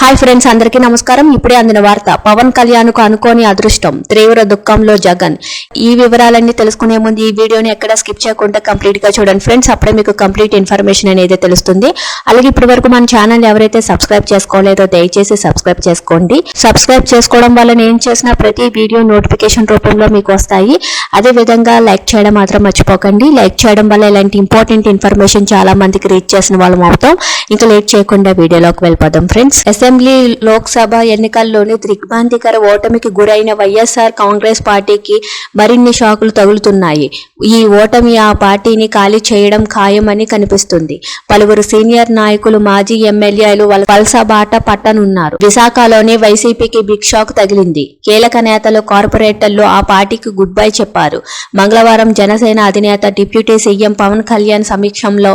Hi friends అందరికీ నమస్కారం. ఇప్పుడే అందిన వార్త పవన్ కళ్యాణ్కు అనుకోని అదృష్టం తీవ్ర దుఃఖంలో జగన్. ఈ వివరాలన్నీ తెలుసుకునే ముందు ఈ వీడియోని ఎక్కడ స్కిప్ చేయకుండా కంప్లీట్గా చూడండి ఫ్రెండ్స్. అప్పుడే మీకు కంప్లీట్ ఇన్ఫర్మేషన్ అనేది తెలుస్తుంది. అలాగే ఇప్పటి వరకు మన ఛానల్ ఎవరైతే సబ్స్క్రైబ్ చేసుకోలేదో దయచేసి సబ్స్క్రైబ్ చేసుకోండి. సబ్స్క్రైబ్ చేసుకోవడం వల్ల నేను చేసిన ప్రతి వీడియో నోటిఫికేషన్ రూపంలో మీకు వస్తాయి. అదే విధంగా లైక్ చేయడం మాత్రం మర్చిపోకండి. లైక్ చేయడం వల్ల ఇలాంటి ఇంపార్టెంట్ ఇన్ఫర్మేషన్ చాలా మందికి రీచ్ చేసిన వాళ్ళం అవుతాం. ఇంకా లేట్ చేయకుండా వీడియోలోకి వెళ్ళిపోదాం ఫ్రెండ్స్. అసెంబ్లీ లోక్సభ ఎన్నికల్లోని దిగ్భ్రాంతికర ఓటమికి గురైన వైఎస్ఆర్ కాంగ్రెస్ పార్టీకి మరిన్ని షాకులు తగులుతున్నాయి. ఈ ఓటమి ఆ పార్టీని ఖాళీ చేయడం ఖాయమని కనిపిస్తుంది. పలువురు సీనియర్ నాయకులు మాజీ ఎమ్మెల్యేలు వలస బాట పట్టనున్నారు. విశాఖలోని వైసీపీకి బిగ్ షాక్ తగిలింది. కీలక నేతలు కార్పొరేటర్లు ఆ పార్టీకి గుడ్ బై చెప్పారు. మంగళవారం జనసేన అధినేత డిప్యూటీ సీఎం పవన్ కళ్యాణ్ సమీక్షంలో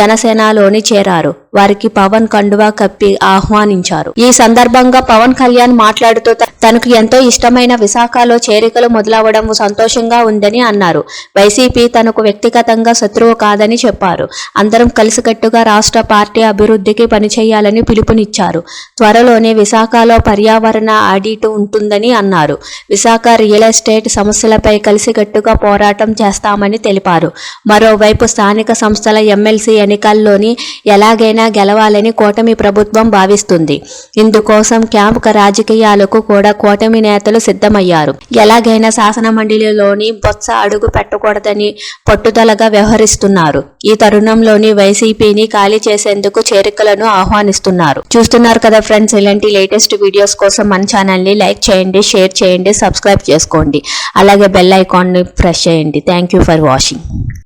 జనసేనలోని చేరారు. వారికి పవన్ కండువా కప్పి ఆహ్వానించారు. ఈ సందర్భంగా పవన్ కళ్యాణ్ మాట్లాడుతూ తనకు ఎంతో ఇష్టమైన విశాఖలో చేరికలు మొదలవడం సంతోషంగా ఉందని అన్నారు. వైసీపీ తనకు వ్యక్తిగతంగా శత్రువు కాదని చెప్పారు. అందరం కలిసికట్టుగా రాష్ట్ర పార్టీ అభివృద్ధికి పనిచేయాలని పిలుపునిచ్చారు. త్వరలోనే విశాఖలో పర్యావరణ ఆడిట్ ఉంటుందని అన్నారు. విశాఖ రియల్ ఎస్టేట్ సమస్యలపై కలిసికట్టుగా పోరాటం చేస్తామని తెలిపారు. మరోవైపు స్థానిక సంస్థల ఎమ్మెల్సీ ఎన్నికల్లోని ఎలాగైనా గెలవాలని కూటమి ప్రభుత్వం భావిస్తుంది. ఇందుకోసం క్యాంప్ రాజకీయాలకు కూడా కూటమి నేతలు సిద్ధమయ్యారు. ఎలాగైనా శాసన మండలిలోని బొత్స అడుగు పెట్టకూడదని పట్టుదలగా వ్యవహరిస్తున్నారు. ఈ తరుణంలోని వైసీపీని ఖాళీ చేసేందుకు చేరికలను ఆహ్వానిస్తున్నారు. చూస్తున్నారు కదా ఫ్రెండ్స్ ఇలాంటి లేటెస్ట్ వీడియోస్ కోసం మన ఛానల్ని లైక్ చేయండి షేర్ చేయండి సబ్స్క్రైబ్ చేసుకోండి. అలాగే బెల్ ఐకాన్ని ప్రెస్ చేయండి. Thank you for watching.